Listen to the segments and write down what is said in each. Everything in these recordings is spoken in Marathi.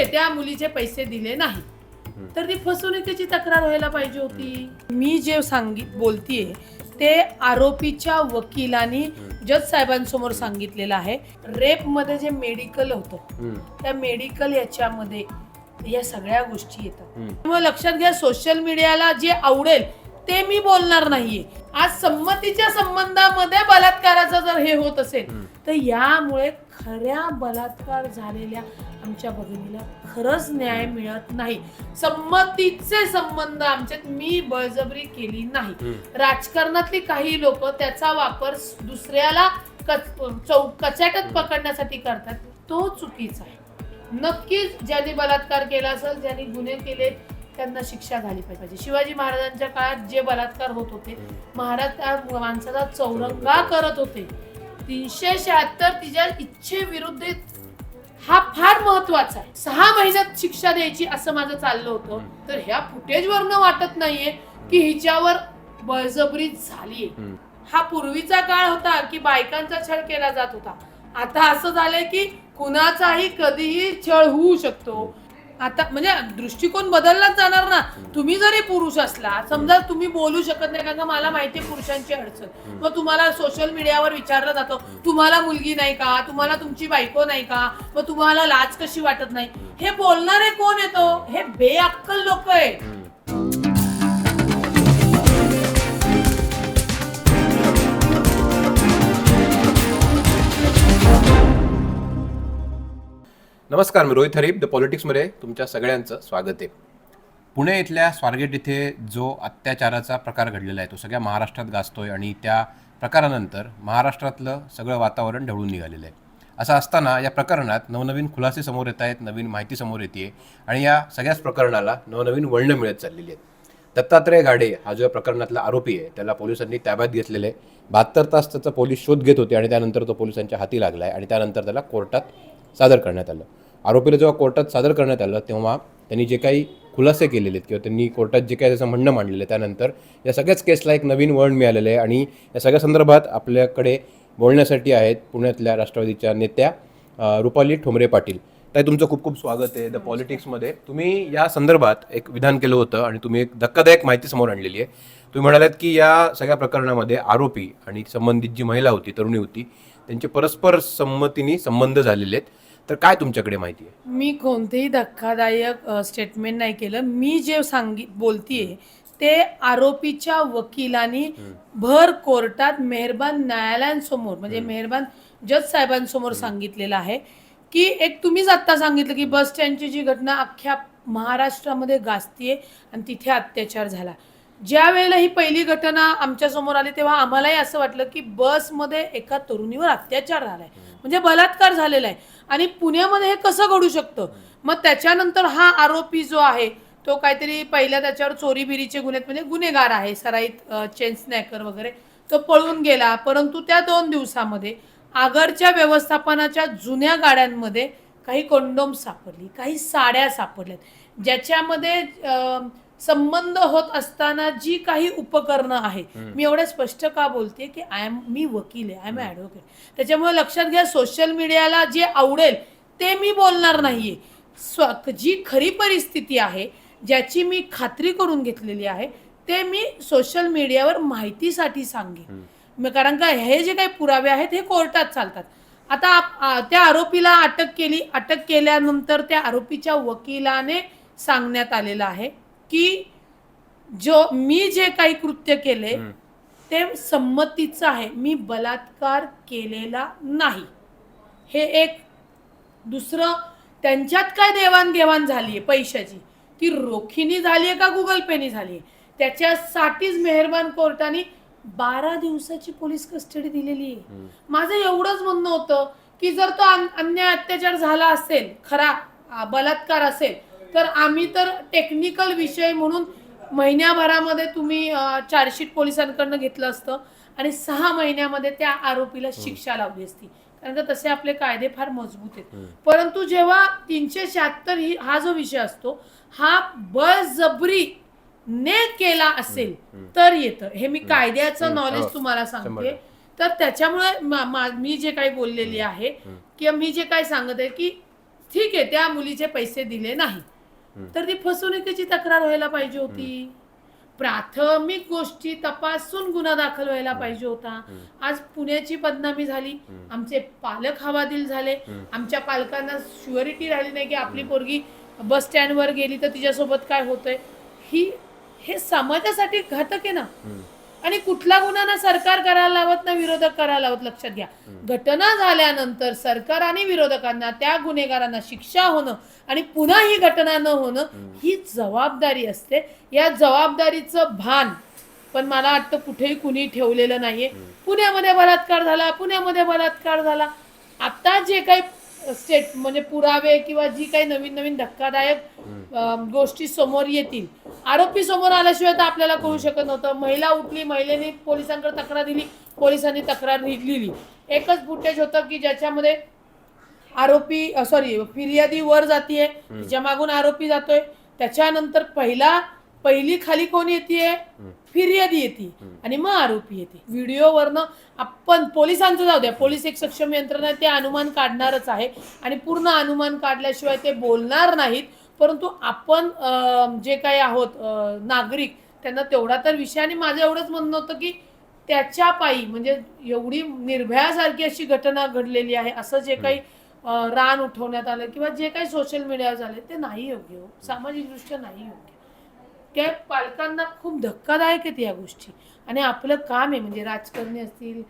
आहे त्या मुलीचे पैसे दिले नाही. तर ती फसवणुकीची तक्रार व्हायला पाहिजे होती. मी जे सांगित बोलतीये ते आरोपीच्या वकिलांनी जज साहेबांसमोर सांगितलेलं आहे. रेपमध्ये जे मेडिकल होतं त्या मेडिकल याच्यामध्ये या सगळ्या गोष्टी येतात. त्यामुळे लक्षात घ्या सोशल मीडियाला जे आवडेल ते मी बोलणार नाहीये. आज संमतीच्या संबंधामध्ये बलात्काराचं जर हे होत असेल तर यामुळे खऱ्या बलात्कार झालेल्या आमच्या भगिनीला खरंच न्याय मिळत नाही. संमतीचे संबंध आमच्यात मी बळजबरी केली नाही. राजकारणातली काही लोक त्याचा वापर दुसऱ्याला कच- चौ कचाट्यात पकडण्यासाठी करतात तो चुकीचा आहे. नक्कीच ज्यांनी बलात्कार केला असेल ज्यांनी गुन्हे केले त्यांना शिक्षा झाली पाहिजे. शिवाजी महाराजांच्या काळात जे बलात्कार होत होते महाराज त्या माणसाचा चौरंगा करत होते. तीनशे शहात्तर तिच्या इच्छेविरुद्ध हा फार महत्त्वाचा आहे. सहा महिन्यात शिक्षा द्यायची असं माझं चाललं होतं. तर ह्या फुटेजवरनं वाटत नाहीये की हिच्यावर बळजबरी झालीये. हा पूर्वीचा काळ होता की बायकांचा छळ केला जात होता. आता असं झालंय की कुणाचाही कधीही छळ होऊ शकतो. आता म्हणजे दृष्टिकोन बदललाच जाणार ना. तुम्ही जरी पुरुष असला समजा तुम्ही बोलू शकत नाही कारण मला माहिती आहे पुरुषांची अडचण. मग तुम्हाला सोशल मीडियावर विचारलं जातं तुम्हाला मुलगी नाही का? तुम्हाला तुमची बायको नाही का? मग तुम्हाला लाज कशी वाटत नाही? हे बोलणारे कोण येतो? हे बेअक्कल लोक आहे नमस्कार मी रोहित हरीप. द पॉलिटिक्समध्ये तुमच्या सगळ्यांचं स्वागत आहे. पुणे इथल्या स्वारगेट इथे जो अत्याचाराचा प्रकार घडलेला आहे तो सगळ्या महाराष्ट्रात गाजतोय आणि त्या प्रकारानंतर महाराष्ट्रातलं सगळं वातावरण ढवळून निघालेलं आहे. असं असताना या प्रकरणात नवनवीन खुलासे समोर येत आहेत नवीन माहिती समोर येते आणि या सगळ्याच प्रकरणाला नवनवीन वळणं मिळत चाललेली आहेत. दत्तात्रय गाडे हा जो या प्रकरणातला आरोपी आहे त्याला पोलिसांनी ताब्यात घेतलेले आहे. बहात्तर तास त्याचा पोलीस शोध घेत होते आणि त्यानंतर तो पोलिसांच्या हाती लागला आहे आणि त्यानंतर त्याला कोर्टात सादर करण्यात आलं. आरोपीला जेव्हा कोर्टात सादर करण्यात आलं तेव्हा त्यांनी जे काही खुलासे केलेले आहेत किंवा त्यांनी कोर्टात जे काही त्याचं म्हणणं मांडलेलं आहे त्यानंतर या सगळ्याच केसला एक नवीन वळण मिळालेलं आहे आणि या सगळ्या संदर्भात आपल्याकडे बोलण्यासाठी आहेत पुण्यातल्या राष्ट्रवादीच्या नेत्या रुपाली ठोंबरे पाटील. ताई तुमचं खूप खूप स्वागत आहे द पॉलिटिक्समध्ये तुम्ही या संदर्भात एक विधान केलं होतं आणि तुम्ही एक धक्कादायक माहिती समोर आणलेली आहे. तुम्ही म्हणालात की या सगळ्या प्रकरणामध्ये आरोपी आणि संबंधित जी महिला होती तरुणी होती त्यांचे परस्पर संमतीने संबंध झालेले आहेत. तर काय तुमच्याकडे माहिती आहे? मी कोणतेही धक्कादायक स्टेटमेंट नाही केलं. मी जे सांगित बोलतीये ते आरोपीच्या वकिलांनी भर कोर्टात मेहरबान न्यायालयांसमोर म्हणजे मेहरबान जज साहेबांसमोर सांगितलेलं आहे की एक तुम्हीच आत्ता सांगितलं की बस स्टँडची जी घटना अख्ख्या महाराष्ट्रामध्ये गाजतीये आणि तिथे अत्याचार झाला. ज्या वेळेला ही पहिली घटना आमच्यासमोर आली तेव्हा आम्हालाही असं वाटलं की बसमध्ये एका तरुणीवर अत्याचार झालाय. म्हणजे बलात्कार झालेला आहे. आणि पुण्यामध्ये हे कसं घडू शकतं? मग त्याच्यानंतर हा आरोपी जो आहे तो काहीतरी पहिल्या त्याच्यावर चोरी बिरीचे गुन्हे म्हणजे गुन्हेगार आहे सराईत चेन स्नॅकर वगैरे. तो पळून गेला. परंतु त्या दोन दिवसामध्ये आगरच्या व्यवस्थापनाच्या जुन्या गाड्यांमध्ये काही कंडोम सापडली काही साड्या सापडल्यात. ज्याच्यामध्ये संबंध होत असताना जी काही उपकरणं आहेत मी एवढं स्पष्ट का बोलते की आय एम मी वकील आहे आय एम ॲडव्होकेट त्याच्यामुळे लक्षात घ्या सोशल मीडियाला जे आवडेल ते मी बोलणार नाहीये. स्व जी खरी परिस्थिती आहे ज्याची मी खात्री करून घेतलेली आहे ते मी सोशल मीडियावर माहितीसाठी सांगेन. कारण का हे जे काही पुरावे आहेत हे कोर्टात चालतात. आता त्या आरोपीला अटक केली अटक केल्यानंतर त्या आरोपीच्या वकिलाने सांगण्यात आलेलं आहे की जो मी जे काही कृत्य केले ते संमतीचं आहे. मी बलात्कार केलेला नाही. हे एक. दुसरं त्यांच्यात काय देवाणघेवाण झाली आहे पैशाची? ती रोखीनी झाली आहे का गुगल पेनी झाली आहे त्याच्यासाठीच मेहरबान कोर्टाने बारा दिवसाची पोलीस कस्टडी दिलेली आहे. माझं एवढंच म्हणणं होतं की जर तो अन- अन्याय अत्याचार झाला असेल खरा बलात्कार असेल तर आम्ही तर टेक्निकल विषय म्हणून महिन्याभरामध्ये तुम्ही चार्जशीट पोलिसांकडनं घेतलं असतं आणि सहा महिन्यामध्ये त्या आरोपीला शिक्षा लावली असती. कारण का तसे आपले कायदे फार मजबूत आहेत. परंतु जेव्हा तीनशे शहात्तर ही हा जो विषय असतो हा बळजबरी ने केला असेल तर येतं. हे मी कायद्याचं. नॉलेज हो. तुम्हाला सांगते. तर त्याच्यामुळे मी जे काही बोललेली आहे किंवा मी जे काही सांगत आहे की ठीक आहे त्या मुलीचे पैसे दिले नाही. तर ती फसवणुकीची तक्रार व्हायला पाहिजे होती. प्राथमिक गोष्टी तपासून गुन्हा दाखल व्हायला पाहिजे होता. आज पुण्याची बदनामी झाली. आमचे पालक हवादिल झाले. आमच्या पालकांना शुअरिटी राहिली नाही की आपली पोरगी बस स्टँडवर गेली तर तिच्यासोबत काय होतंय? ही हे समाजासाठी घातक आहे ना. आणि कुठला गुन्हा ना सरकार करायला लावत ना विरोधक करायला लावत लक्षात घ्या. घटना झाल्यानंतर सरकार आणि विरोधकांना त्या गुन्हेगारांना शिक्षा होणं आणि पुन्हा ही घटना न होणं ही जबाबदारी असते. या जबाबदारीचं भान पण मला वाटतं कुठेही कुणी ठेवलेलं नाहीये. पुण्यामध्ये बलात्कार झाला पुण्यामध्ये बलात्कार झाला. आता जे काही स्टेट म्हणजे पुरावे किंवा जी काही नवीन नवीन धक्कादायक गोष्टी समोर येतील. आरोपी समोर आल्याशिवाय तर आपल्याला कळू शकत नव्हतं. महिला उठली महिलेने पोलिसांकडे तक्रार दिली पोलिसांनी तक्रार लिहिली. एकच फुटेज होतं की ज्याच्यामध्ये आरोपी सॉरी फिर्यादी वर जातीये तिच्या मागून आरोपी जातोय. त्याच्यानंतर पहिला पहिली खाली कोण येते फिर्यादी येते. आणि मग आरोपी येते. व्हिडिओवरनं आपण पोलिसांचं जाऊ द्या. पोलीस एक सक्षम यंत्रणा आहे, ते अनुमान काढणारच आहे. आणि पूर्ण अनुमान काढल्याशिवाय ते बोलणार नाहीत. परंतु आपण जे काही आहोत नागरिक त्यांना तेवढा तर विषय. आणि माझं एवढंच म्हणणं होतं की त्याच्या पायी म्हणजे एवढी निर्भयासारखी अशी घटना घडलेली आहे असं जे काही रान उठवण्यात आलं किंवा जे काही सोशल मीडियावर झाले ते नाही योग्य हो. सामाजिकदृष्ट्या नाही योग्य. त्या पालकांना खूप धक्कादायक आहेत या गोष्टी. आणि आपलं काम आहे म्हणजे राजकारणी असतील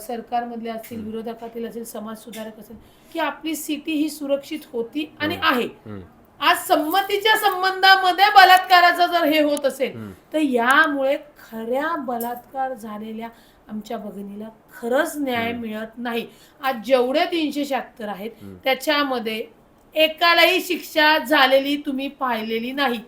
सरकारमधले असतील विरोधकातील असेल समाज सुधारक असेल की आपली सिटी ही सुरक्षित होती आणि आहे. आज संमतीच्या संबंधामध्ये बलात्काराचं जर हे होत असेल तर यामुळे खऱ्या बलात्कार झालेल्या आमच्या भगिनीला खरंच न्याय मिळत नाही. आज जेवढे तीनशे शहात्तर आहेत त्याच्यामध्ये एकालाही शिक्षा झालेली तुम्ही पाहिलेली नाहीत.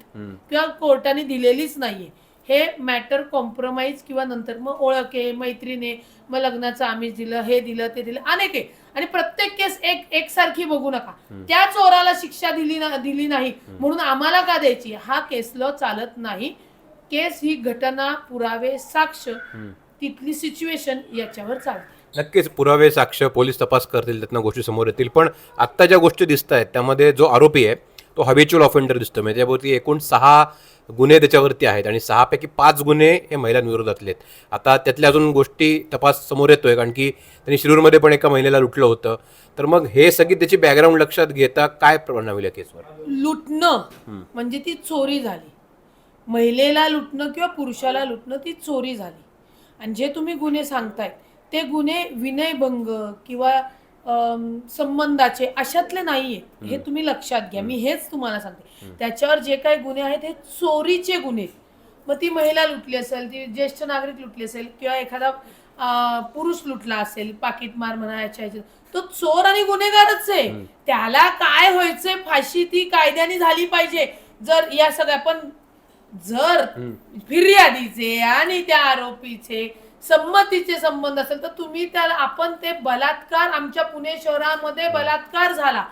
किंवा कोर्टाने दिलेलीच नाहीये. हे मॅटर कॉम्प्रोमाइज किंवा नंतर मग ओळख आहे मैत्रीने मग लग्नाचं आम्ही दिलं हे दिलं ते दिलं अनेक आहे. आणि प्रत्येक केस एक एकसारखी बघू नका. त्या चोराला शिक्षा दिली ना दिली नाही. म्हणून आम्हाला का द्यायची? हा केस लॉ चालत नाही. केस ही घटना पुरावे साक्ष. तिथली सिच्युएशन याच्यावर चालते. नक्कीच पुरावे साक्ष पोलीस तपास करतील त्यातनं गोष्टी समोर येतील. पण आत्ता ज्या गोष्टी दिसत आहेत त्यामध्ये जो आरोपी आहे तो हवेच्युअल ऑफेंडर दिसतो म्हणजे त्यावरती एकूण सहा गुन्हे त्याच्यावरती आहेत आणि सहापैकी पाच गुन्हे हे महिलांविरोधातले आहेत. आता त्यातल्या अजून गोष्टी तपास समोर येतोय कारण की त्यांनी शिरूरमध्ये पण एका महिलेला लुटलं होतं. तर मग हे सगळी त्याची बॅकग्राऊंड लक्षात घेता काय परिणाम होईल या केसवर लुटणं म्हणजे ती चोरी झाली. महिलेला लुटणं किंवा पुरुषाला लुटणं ती चोरी झाली. आणि जे तुम्ही गुन्हे सांगताय ते गुन्हे विनयभंग किंवा संबंधाचे अशातले नाहीये. हे तुम्ही लक्षात घ्या. मी हेच तुम्हाला सांगते. त्याच्यावर जे काही गुन्हे आहेत हे चोरीचे गुन्हे आहेत. मग ती महिला लुटली असेल ती ज्येष्ठ नागरिक लुटली असेल किंवा एखादा पुरुष लुटला असेल पाकिटमार म्हणा याच्या. तो चोर आणि गुन्हेगारच आहे. त्याला काय व्हायचंय फाशी ती कायद्याने झाली पाहिजे. जर या सगळ्या पण जर फिर्यादीचे आणि त्या आरोपीचे संमतीचे संबंध असेल तर तुम्ही त्याला आपण ते बलात्कार आमच्या पुणे शहरामध्ये बलात्कार झाला.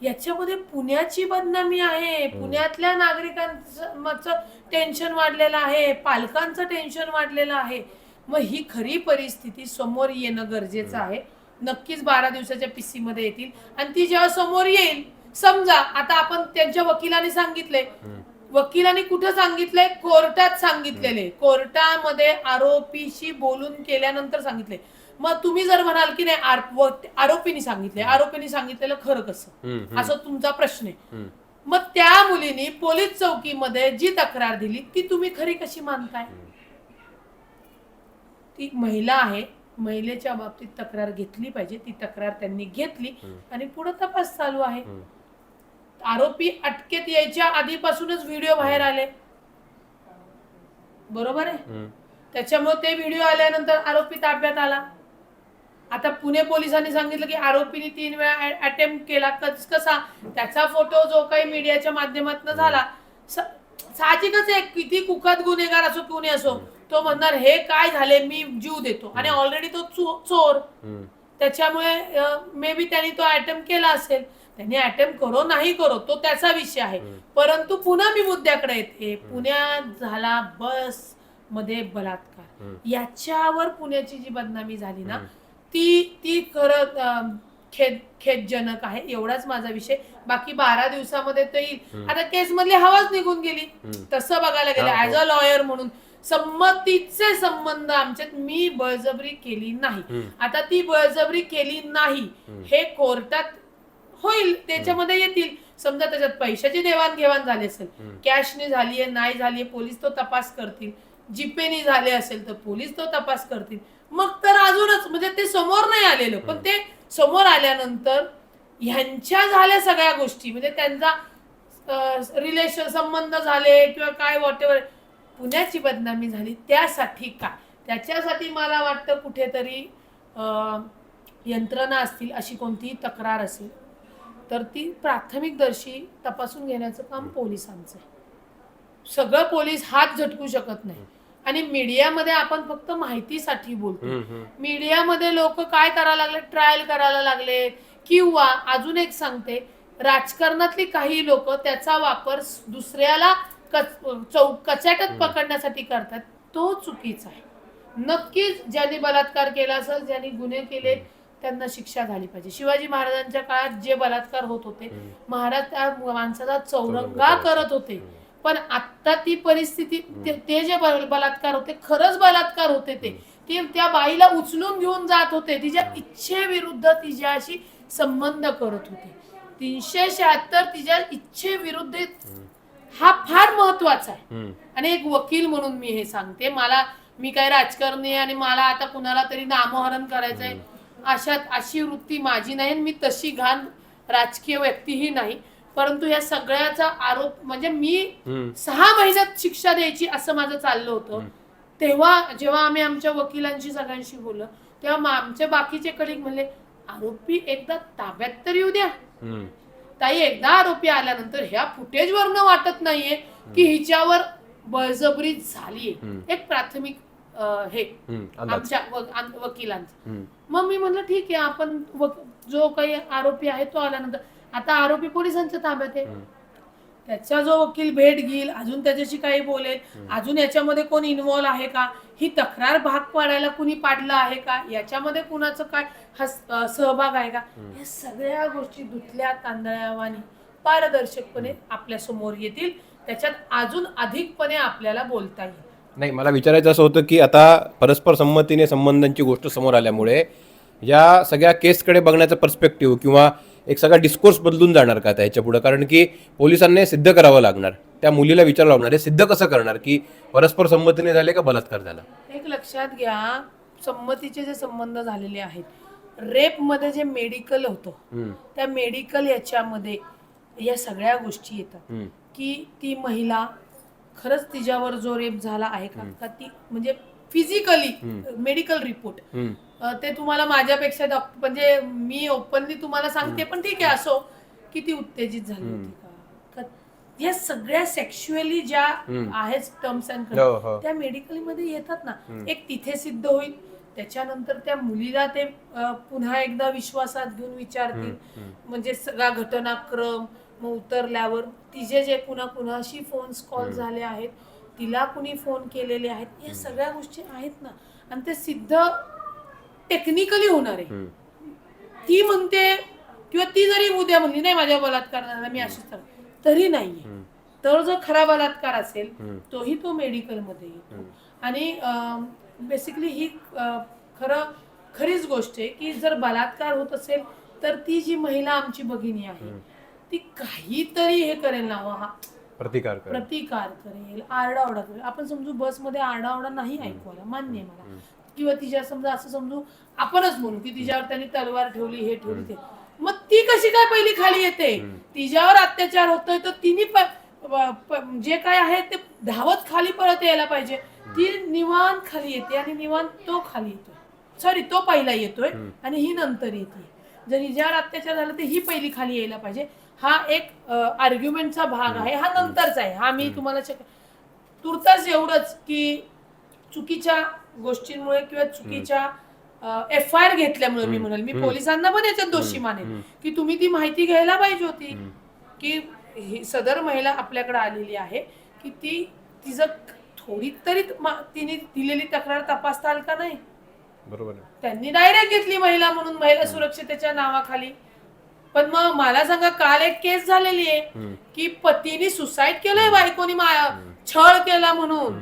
याच्यामध्ये पुण्याची बदनामी आहे. पुण्यातल्या नागरिकांचं टेन्शन वाढलेलं आहे. पालकांचं टेन्शन वाढलेलं आहे. मग ही खरी परिस्थिती समोर येणं गरजेचं आहे. नक्कीच बारा दिवसाच्या पीसी मध्ये येतील. आणि ती जेव्हा समोर येईल समजा आता आपण त्यांच्या वकिलाने सांगितले वकिलांनी कुठं सांगितलंय? कोर्टात सांगितलेले. कोर्टामध्ये आरोपीशी बोलून केल्यानंतर सांगितले. मग तुम्ही जर म्हणाल की नाही आरोपीने सांगितले. आरोपीने सांगितलेलं खरं कसं? असं तुमचा प्रश्न आहे. मग त्या मुलीने पोलीस चौकीमध्ये जी तक्रार दिली ती तुम्ही खरी कशी मानताय? ती महिला आहे. महिलेच्या बाबतीत तक्रार घेतली पाहिजे. ती तक्रार त्यांनी घेतली आणि पुढे तपास चालू आहे. आरोपी अटकेत यायच्या आधीपासूनच व्हिडिओ बाहेर आले. बरोबर आहे? त्याच्यामुळे ते व्हिडिओ आल्यानंतर आरोपी ताब्यात आला. आता पुणे पोलिसांनी सांगितलं की आरोपीने तीन वेळा अटेम्प्ट केला. कस- कसा? त्याचा फोटो जो काही मीडियाच्या माध्यमातून झाला. साहजिकच आहे किती कुखत गुन्हेगार असो कुणी असो तो म्हणणार हे काय झाले? मी जीव देतो. आणि ऑलरेडी तो चो- चोर. त्याच्यामुळे मे बी त्यांनी तो अटेम्प्ट केला असेल. त्यांनी अटेम्प्ट करो नाही करो तो त्याचा विषय आहे. परंतु पुन्हा मी मुद्द्याकडे येते. पुण्यात झाला बसमध्ये बलात्कार. याच्यावर पुण्याची जी बदनामी झाली ना ती ती खरं खेद खेदजनक आहे एवढाच माझा विषय. बाकी बारा दिवसामध्ये तो येईल. आता केस मधली हवाच निघून गेली. तसं बघायला गेलं ऍज अ लॉयर म्हणून संमतीचे संबंध आमच्यात मी बळजबरी केली नाही. आता ती बळजबरी केली नाही हे कोर्टात होईल त्याच्यामध्ये येतील. समजा त्याच्यात पैशाची देवाणघेवाण झाली असेल कॅशने झालीये नाही झालीये पोलीस तो तपास करतील. जीपेने झाले असेल तर पोलीस तो तपास करतील. मग तर अजूनच म्हणजे ते समोर नाही आलेलं पण ते समोर आल्यानंतर ह्यांच्या झाल्या सगळ्या गोष्टी म्हणजे त्यांचा रिलेशन संबंध झाले किंवा काय वॉट पुण्याची बदनामी झाली त्यासाठी काय त्याच्यासाठी मला वाटतं कुठेतरी यंत्रणा असतील अशी कोणतीही तक्रार असेल तर ती प्राथमिक दर्शी तपासून घेण्याचं काम पोलिसांचं आहे. सगळं पोलीस हात झटकू शकत नाही. आणि मीडियामध्ये आपण फक्त माहितीसाठी बोलतो. मीडियामध्ये लोक काय करायला लागले ट्रायल करायला लागले किंवा अजून एक सांगते राजकारणातली काही लोक त्याचा वापर दुसऱ्याला कच- चौ कचाट्यात पकडण्यासाठी करतात तो चुकीचा आहे. नक्कीच ज्यांनी बलात्कार केला असेल ज्यांनी गुन्हे केले त्यांना शिक्षा झाली पाहिजे. शिवाजी महाराजांच्या काळात जे बलात्कार होत होते महाराज त्या माणसाचा चौरंगा करत होते. पण आता ती परिस्थिती ते- जे बल- बलात्कार होते खरंच बलात्कार होते ते. ते त्या बाईला उचलून घेऊन जात होते तिच्या इच्छेविरुद्ध तिच्याशी संबंध करत होते. तीनशे शहात्तर तिच्या इच्छेविरुद्ध हा फार महत्त्वाचा आहे. आणि एक वकील म्हणून मी हे सांगते. मला मी काय राजकारणी आणि मला आता कुणाला तरी नामहरण करायचंय. अशात अशी वृत्ती माझी नाही मी तशी घाण राजकीय व्यक्तीही नाही. परंतु या सगळ्याचा आरोप म्हणजे मी सहा महिन्यात शिक्षा द्यायची असं माझं चाललं होतं. तेव्हा जेव्हा आम्ही आमच्या वकिलांशी सगळ्यांशी बोललो तेव्हा आमचे बाकीचे कलिक म्हणले आरोपी एकदा ताब्यात तर येऊ द्या. ताई एकदा आरोपी आल्यानंतर ह्या फुटेज वरनं वाटत नाहीये की हिच्यावर बळजबरी झालीये. एक प्राथमिक हे आमच्या वकिलांचं. मग मी म्हणलं ठीक आहे आपण जो काही आरोपी आहे तो आल्यानंतर आता आरोपी पोलिसांच्या ताब्यात आहे. त्याचा जो वकील भेट घेईल अजून त्याच्याशी काही बोलेल अजून याच्यामध्ये कोण इन्व्हॉल्व आहे का? ही तक्रार भाग पाडायला कुणी पाडलं आहे का? याच्यामध्ये कुणाचं काय सहभाग आहे का? या सगळ्या गोष्टी धुतल्या तांदळावानी पारदर्शकपणे आपल्यासमोर येतील. त्याच्यात अजून अधिकपणे आपल्याला बोलता येईल. नाही मला विचारायचं असं होतं की आता परस्पर संमतीने संबंधांची गोष्ट समोर आल्यामुळे या सगळ्या केसकडे बघण्याचा पर्स्पेक्टिव्ह किंवा एक सगळा डिस्कोर्स बदलून जाणार का त्याच्या पुढे? कारण की पोलिसांना सिद्ध करावं लागणार. त्या मुलीला विचारावं लागणार हे सिद्ध कसं करणार? की परस्पर संमतीने झाले का बलात्कार झाला? एक लक्षात घ्या संमतीचे जे संबंध झालेले आहेत रेपमध्ये जे मेडिकल होतं त्या मेडिकल याच्यामध्ये या सगळ्या गोष्टी येतात. की ती महिला खरंच तिच्यावर जो रेप झाला आहे का का ती म्हणजे फिजिकली मेडिकल रिपोर्ट ते तुम्हाला माझ्यापेक्षा डॉक्टर म्हणजे मी ओपनली तुम्हाला सांगते पण ठीक आहे असो की ती उत्तेजित झाली होती का? या सगळ्या सेक्शुअली ज्या आहेत टर्म्स अँड हो. त्या मेडिकलमध्ये येतात ना. एक तिथे सिद्ध होईल त्याच्यानंतर त्या मुलीला ते पुन्हा एकदा विश्वासात घेऊन विचारतील. म्हणजे सगळा घटनाक्रम मग उतरल्यावर तिचे जे पुन्हा पुन्हाशी फोन कॉल झाले आहेत तिला कुणी फोन केलेले आहेत या सगळ्या गोष्टी आहेत ना. आणि ते सिद्ध टेक्निकली होणार आहे. ती म्हणते किंवा ती जरी उद्या म्हणली नाही माझ्या बलात्कार झाला मी अशीच कर-" तरी नाहीये. तर जर खरा बलात्कार असेल तोही तो मेडिकलमध्ये येतो. आणि बेसिकली ही खरं खरीच गोष्ट आहे की जर बलात्कार होत असेल तर ती जी महिला आमची भगिनी आहे ती काहीतरी हे करेल ना हा प्रतिकार कर प्रतिकार करेल आरडाओरडा करेल. आपण समजू बसमध्ये आरडाओरडा नाही ऐकवायला मान्य आहे मला. किंवा तिच्या समजा असं समजू आपणच म्हणू की तिच्यावर त्यांनी तलवार ठेवली हे ठेवली ते. मग ती कशी काय पहिली खाली येते? तिच्यावर अत्याचार होतोय तर तिने प- प- प- जे काय आहे ते धावत खाली परत यायला पाहिजे. ती निवांत खाली येते आणि निवांत तो खाली येतोय. सॉरी तो पहिला येतोय आणि ही नंतर येते. जर हिच्यावर अत्याचार झाला तर ही पहिली खाली यायला पाहिजे. हा एक आर्ग्युमेंटचा भाग आहे. हा नंतरचा आहे. हा मी तुम्हाला शक- तुर्तास एवढंच की चुकीच्या गोष्टींमुळे किंवा चुकीच्या एफ आय आर घेतल्यामुळे मी म्हणाल. मी पोलिसांना पण याच्यात दोषी मानेल की तुम्ही ती माहिती घ्यायला पाहिजे होती की ही सदर महिला आपल्याकडे आलेली आहे की ती तिचं थोडी तरी तिने दिलेली तक्रार तपासताल का नाही? बरोबर आहे. त्यांनी डायरेक्ट घेतली महिला म्हणून महिला सुरक्षतेच्या नावाखाली. पण मग मला सांगा काल एक केस झालेली आहे की पतीने सुसाईड केलंय बायकोनी छळ केला म्हणून.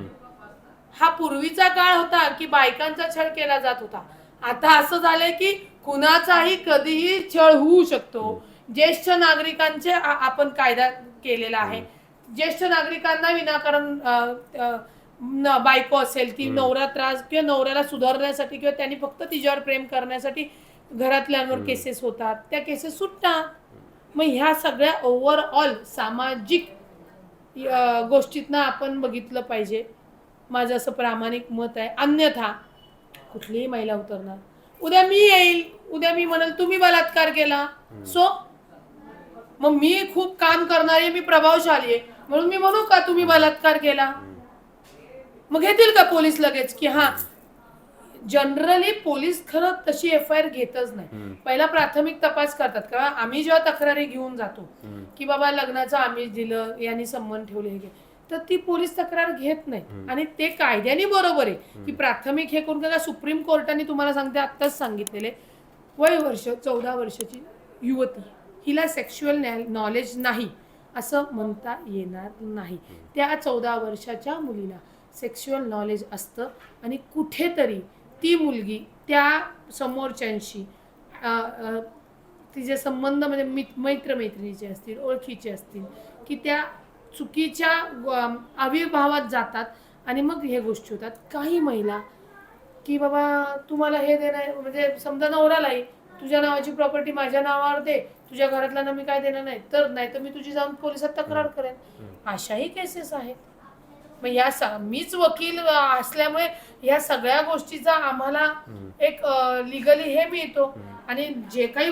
हा पूर्वीचा काळ होता की बायकांचा छळ केला जात होता. आता असं झालंय की कुणाचाही कधीही छळ होऊ शकतो. ज्येष्ठ नागरिकांचे आपण कायदा केलेला आहे. ज्येष्ठ नागरिकांना विनाकारण बायको असेल ती नवरा त्रास किंवा नवऱ्याला सुधारण्यासाठी किंवा त्यांनी फक्त तिच्यावर प्रेम करण्यासाठी घरातल्यांवर केसेस होतात. त्या केसेस सुटतात मग ह्या सगळ्या ओव्हरऑल सामाजिक गोष्टीतनं आपण बघितलं पाहिजे. माझं असं प्रामाणिक मत आहे. अन्यथा कुठलीही महिला उतरणार. उद्या मी येईल. उद्या मी म्हणाल तुम्ही बलात्कार केला. सो मग मी खूप काम करणारी मी प्रभावशाली आहे. म्हणून मी म्हणू का तुम्ही बलात्कार केला? मग घेतील का पोलीस लगेच? की हा जनरली पोलीस खरं तशी एफ आय आर घेतच नाही. पहिला प्राथमिक तपास करतात. कारण आम्ही जेव्हा तक्रारी घेऊन जातो की बाबा लग्नाचं आम्ही दिलं यांनी संबंध ठेवले हे. तर ती पोलीस तक्रार घेत नाही. आणि ते कायद्याने बरोबर आहे की प्राथमिक हे करून का सुप्रीम कोर्टाने तुम्हाला सांगते आत्ताच सांगितलेले वय वर्ष चौदा वर्षाची युवती हिला सेक्शुअल नॉलेज नाही असं म्हणता येणार नाही. त्या चौदा वर्षाच्या मुलीला सेक्शुअल नॉलेज असतं. आणि कुठेतरी ती मुलगी त्या समोरच्यांशी तिचे संबंध म्हणजे मित मैत्रमैत्रिणीचे असतील ओळखीचे असतील की त्या चुकीच्या आविर्भावात जातात आणि मग हे गोष्टी होतात. काही महिला की बाबा तुम्हाला हे देणार म्हणजे समजा नवऱ्यालाही तुझ्या नावाची प्रॉपर्टी माझ्या नावावर दे तुझ्या घरातल्यांना मी काय देणार नाही तर नाही तर मी तुझी जाऊन पोलिसात तक्रार करेन. अशाही केसेस आहेत. मग या स- मीच वकील असल्यामुळे या सगळ्या गोष्टीचा आम्हाला एक लिगली हे मिळतो. आणि जे काही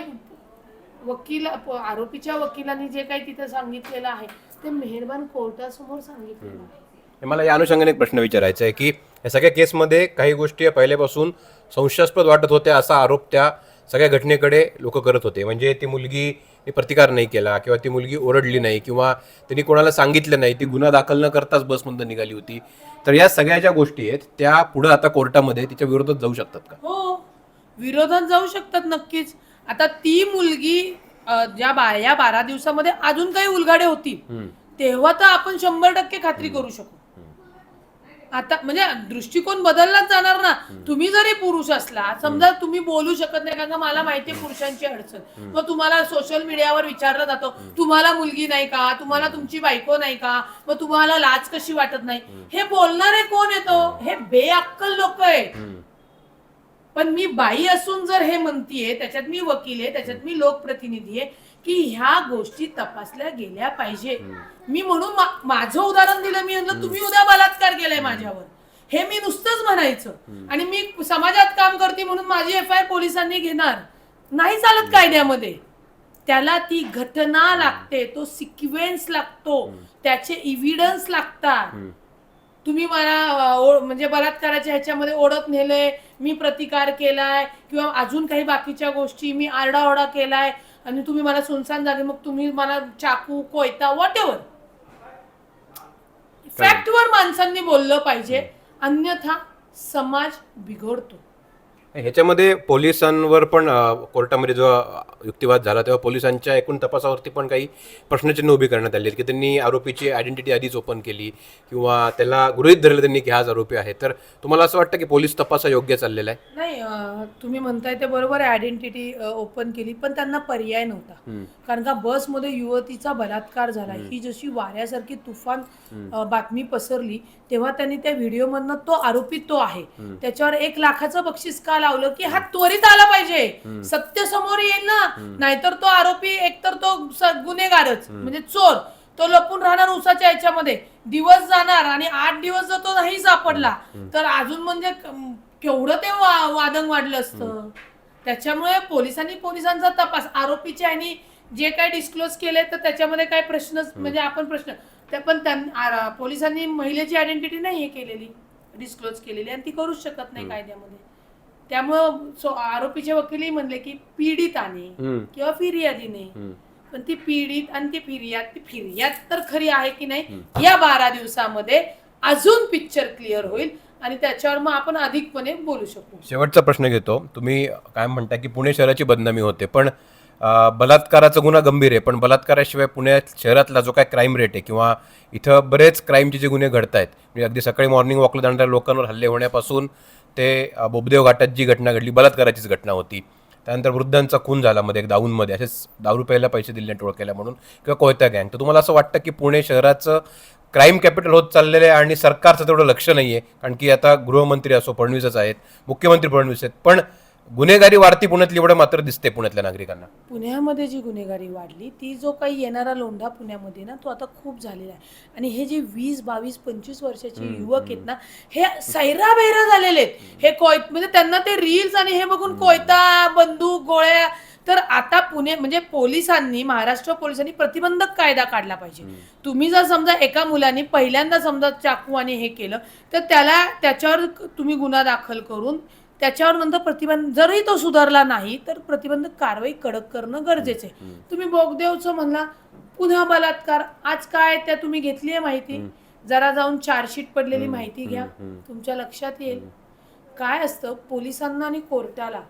वकील आरोपीच्या वकिलांनी जे काही तिथे सांगितलेलं आहे ते मेहरबान कोर्टासमोर सांगितलेलं आहे. मला या अनुषंगाने एक प्रश्न विचारायचा आहे की या सगळ्या केसमध्ये काही गोष्टी पहिल्यापासून संशयास्पद वाटत होत्या असा आरोप त्या सगळ्या घटनेकडे लोक करत होते. म्हणजे ती मुलगी प्रतिकार नाही केला किंवा ती मुलगी ओरडली नाही किंवा त्यांनी कोणाला सांगितलं नाही ती गुन्हा दाखल न करताच बसमधून निघाली होती. तर या सगळ्या ज्या गोष्टी आहेत त्या पुढे आता कोर्टामध्ये तिच्या विरोधात जाऊ शकतात का? हो विरोधात जाऊ शकतात नक्कीच. आता ती मुलगी ज्या बा या बारा दिवसामध्ये अजून काही उलगाडे होतील तेव्हा तर आपण शंभर टक्के खात्री करू शकू. आता म्हणजे दृष्टिकोन बदललाच जाणार ना. तुम्ही जरी पुरुष असला समजा तुम्ही बोलू शकत नाही कारण मला माहिती आहे पुरुषांची अडचण. मग तुम्हाला सोशल मीडियावर विचारलं जातं तुम्हाला मुलगी नाही का? तुम्हाला तुमची बायको नाही का? मग तुम्हाला लाज कशी वाटत नाही? हे बोलणारे कोण येतो? हे बेअक्कल लोक आहेत. पण मी बाई असून जर हे म्हणतीये त्याच्यात मी वकील आहे त्याच्यात मी लोकप्रतिनिधी आहे की ह्या गोष्टी तपासल्या गेल्या पाहिजे. मी म्हणून मा- माझं उदाहरण दिलं मी म्हणलं तुम्ही उद्या बलात्कार केलाय माझ्यावर. हे मी नुसतंच म्हणायचं. आणि मी समाजात काम करते म्हणून माझी एफ आय पोलिसांनी घेणार. नाही चालत कायद्यामध्ये. त्याला ती घटना लागते तो सिक्वेन्स लागतो. त्याचे इव्हिडन्स लागतात. तुम्ही मला म्हणजे बलात्काराच्या ह्याच्यामध्ये ओढत नेलंय मी प्रतिकार केलाय किंवा अजून काही बाकीच्या गोष्टी मी आरडाओरडा केलाय आणि तुम्ही मला सुनसान जागे मग तुम्ही मला चाकू कोयता वॉट एव्हर फॅक्टवर माणसांनी बोललं पाहिजे अन्यथा समाज बिघडतो. ह्याच्यामध्ये पोलिसांवर पण कोर्टामध्ये जो युक्तिवाद झाला तेव्हा पोलिसांच्या एकूण तपासावरती पण काही प्रश्नचिन्ह उभी करण्यात आली की त्यांनी आरोपीची आयडेंटिटी आधीच ओपन केली किंवा त्याला गृहीत धरलं त्यांनी की हाच आरोपी आहे. तर तुम्हाला असं वाटतं की पोलीस तपास हा योग्य चाललेला आहे? नाही तुम्ही म्हणताय ते बरोबर आयडेंटिटी ओपन केली पण त्यांना पर्याय नव्हता. कारण का बसमध्ये युवतीचा बलात्कार झाला ही जशी वाऱ्यासारखी तुफान बातमी पसरली तेव्हा त्यांनी त्या व्हिडिओमधनं तो आरोपी तो आहे. त्याच्यावर एक लाखाचं बक्षीस का लावलं की हा त्वरित आला पाहिजे. सत्य समोर येईल ना. नाहीतर तो आरोपी एकतर तो गुन्हेगारच. म्हणजे चोर. तो लपून राहणार उसाच्या याच्यामध्ये. दिवस जाणार आणि आठ दिवस जर तो नाही सापडला तर अजून म्हणजे केवढं ते वा- वादंग वाढलं असतं. त्याच्यामुळे पोलिसांनी पोलिसांचा तपास आरोपीचे आणि जे काही डिस्क्लोज केले तर त्याच्यामध्ये काय प्रश्नच म्हणजे आपण प्रश्न त्या पण पोलिसांनी महिलेची आयडेंटिटी नाही हे केलेली. डिस्क्लोज केलेली आणि ती करूच शकत नाही कायद्यामध्ये. त्यामुळं सो- आरोपीचे वकीलही म्हणले की पीडिताने किंवा फिर्यादीने पण ती पीडित आणि ती फिर्याद ती फिर्याद तर खरी आहे की नाही या बारा दिवसामध्ये अजून पिक्चर क्लिअर होईल आणि त्याच्यावर मग आपण अधिकपणे बोलू शकू. शेवटचा प्रश्न घेतो. तुम्ही काय म्हणता की पुणे शहराची बदनामी होते पण अं, बलात्काराचा गुन्हा गंभीर आहे पण बलात्काराशिवाय पुण्यात शहरातला जो काय क्राईम रेट आहे किंवा इथं बरेच क्राईमचे जे गुन्हे घडत आहेत म्हणजे अगदी सकाळी मॉर्निंग वॉकला जाणाऱ्या लोकांवर हल्ले होण्यापासून ते बोबदेव घाटात जी घटना घडली बलात्काराचीच घटना होती. त्यानंतर वृद्धांचा खून झाला मध्ये एक दाऊनमध्ये. असेच दारू रुपयाला पैसे दिले टोळक्याला म्हणून. किंवा कोयता गँग. तर तुम्हाला असं वाटतं की पुणे शहराचं क्राईम कॅपिटल होत चाललेलं आहे आणि सरकारचं तेवढं लक्ष नाही आहे कारण की आता गृहमंत्री असो फडणवीसच आहेत. मुख्यमंत्री फडणवीस आहेत. पण गुन्हेगारी वाढती पुण्यातली एवढं मात्र दिसते पुण्यातल्या नागरिकांना. पुण्यामध्ये जी गुन्हेगारी वाढली ती जो काही येणारा लोंढा पुण्यामध्ये ना तो आता खूप झालेला आहे. आणि हे जे वीस बावीस पंचवीस वर्षाचे युवक आहेत ना हे सैरा बहिरा झालेले आहेत. हे कोयत म्हणजे त्यांना ते रील्स आणि हे बघून कोयता बंदूक गोळ्या तर आता पुणे म्हणजे पोलिसांनी महाराष्ट्र पोलिसांनी प्रतिबंधक कायदा काढला पाहिजे. तुम्ही जर समजा एका मुलाने पहिल्यांदा समजा चाकू आणि हे केलं तर त्याला त्याच्यावर तुम्ही गुन्हा दाखल करून त्याच्यावर नंतर प्रतिबंध जरही तो सुधारला नाही तर प्रतिबंधक कारवाई कडक करणं गरजेचं आहे. तुम्ही बोगदेवचं म्हणला पुन्हा बलात्कार आज काय त्या तुम्ही घेतली आहे माहिती? जरा जाऊन चार्जशीट पडलेली माहिती घ्या. तुमच्या लक्षात येईल. काय असतं पोलिसांना आणि कोर्टाला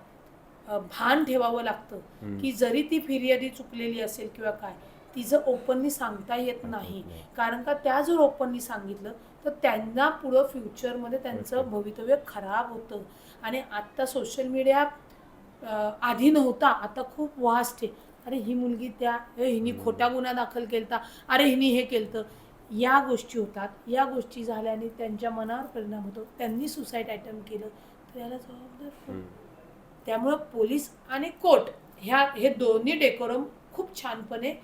भान ठेवावं लागतं की जरी ती फिर्यादी चुकलेली असेल किंवा काय तिचं ओपनली सांगता येत नाही. कारण का त्या जर ओपनली सांगितलं तर त्यांना पुढं फ्युचरमध्ये त्यांचं भवितव्य खराब होतं. आणि आत्ता सोशल मीडिया आधी नव्हता आता खूप वास्ट आहे. अरे ही मुलगी त्या हिनी खोटा गुन्हा दाखल केलता. अरे हिनी हे केलतं. या गोष्टी होतात. या गोष्टी झाल्याने त्यांच्या मनावर परिणाम होतो. त्यांनी सुसाईड अटेम्प्ट केलं. तर याला जबाबदार? त्यामुळं पोलीस आणि कोर्ट ह्या हे दोन्ही डेकोरम खूप छानपणे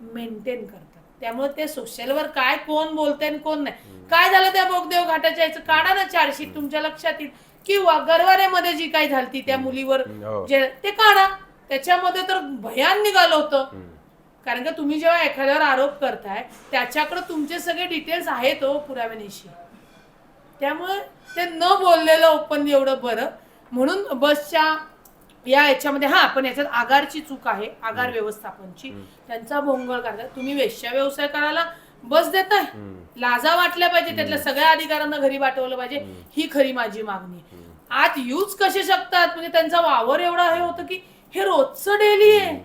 मेंटेन करतात. त्यामुळे ते सोशलवर काय कोण बोलतंय आणि कोण नाही. काय झालं त्या बोगदेव घाटाच्या याचं? काढा ना चार्जशीट तुमच्या लक्षात येईल. किंवा गरवाऱ्यामध्ये जी काही झालती त्या मुलीवर हो. जे ते काढा. त्याच्यामध्ये तर भयान निघालं होतं. कारण का तुम्ही जेव्हा एखाद्यावर आरोप करताय त्याच्याकडे तुमचे सगळे डिटेल्स आहेत हो पुराव्यानिशी त्यामुळे ते न बोललेलं ओपन एवढं बरं. म्हणून बसच्या या याच्यामध्ये हा पण याच्यात आगारची चूक आहे. आगार व्यवस्थापनची. त्यांचा भोंगळ करतात तुम्ही वेश्या व्यवसाय करायला बस देताय. लाजा वाटल्या पाहिजे त्यातल्या सगळ्या अधिकाऱ्यांना घरी पाठवलं पाहिजे. ही खरी माझी मागणी आहे. आत यूज कसे शकतात? म्हणजे त्यांचा वावर एवढा हे होतं की हे रोजचं डेली आहे.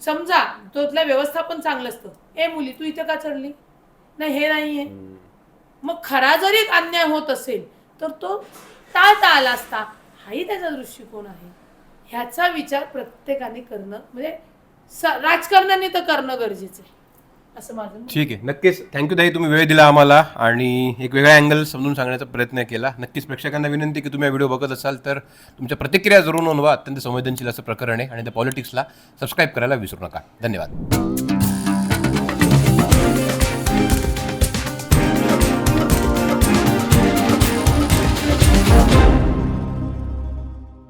समजा त्यातलं व्यवस्थापन चांगलं असतं. ए मुली तू इथे का चढली? नाही हे नाहीये मग खरा जरी अन्याय होत असेल तर तो टाळता आला असता हाही त्याचा दृष्टिकोन आहे. ह्याचा विचार प्रत्येकाने करणं म्हणजे स- राजकारण्यांनी तर करणं गरजेचं आहे. असं माझं मत. ठीक आहे. नक्कीच. थँक्यू ताई. तुम्ही वेळ दिला आम्हाला आणि एक वेगळा अँगल समजून सांगण्याचा प्रयत्न केला. नक्कीच प्रेक्षकांना विनंती की तुम्ही व्हिडिओ बघत असाल तर तुमच्या प्रतिक्रिया जरूर नोंदवा. अत्यंत संवेदनशील असं प्रकरण आहे आणि त्या पॉलिटिक्सला सबस्क्राईब करायला विसरू नका. धन्यवाद.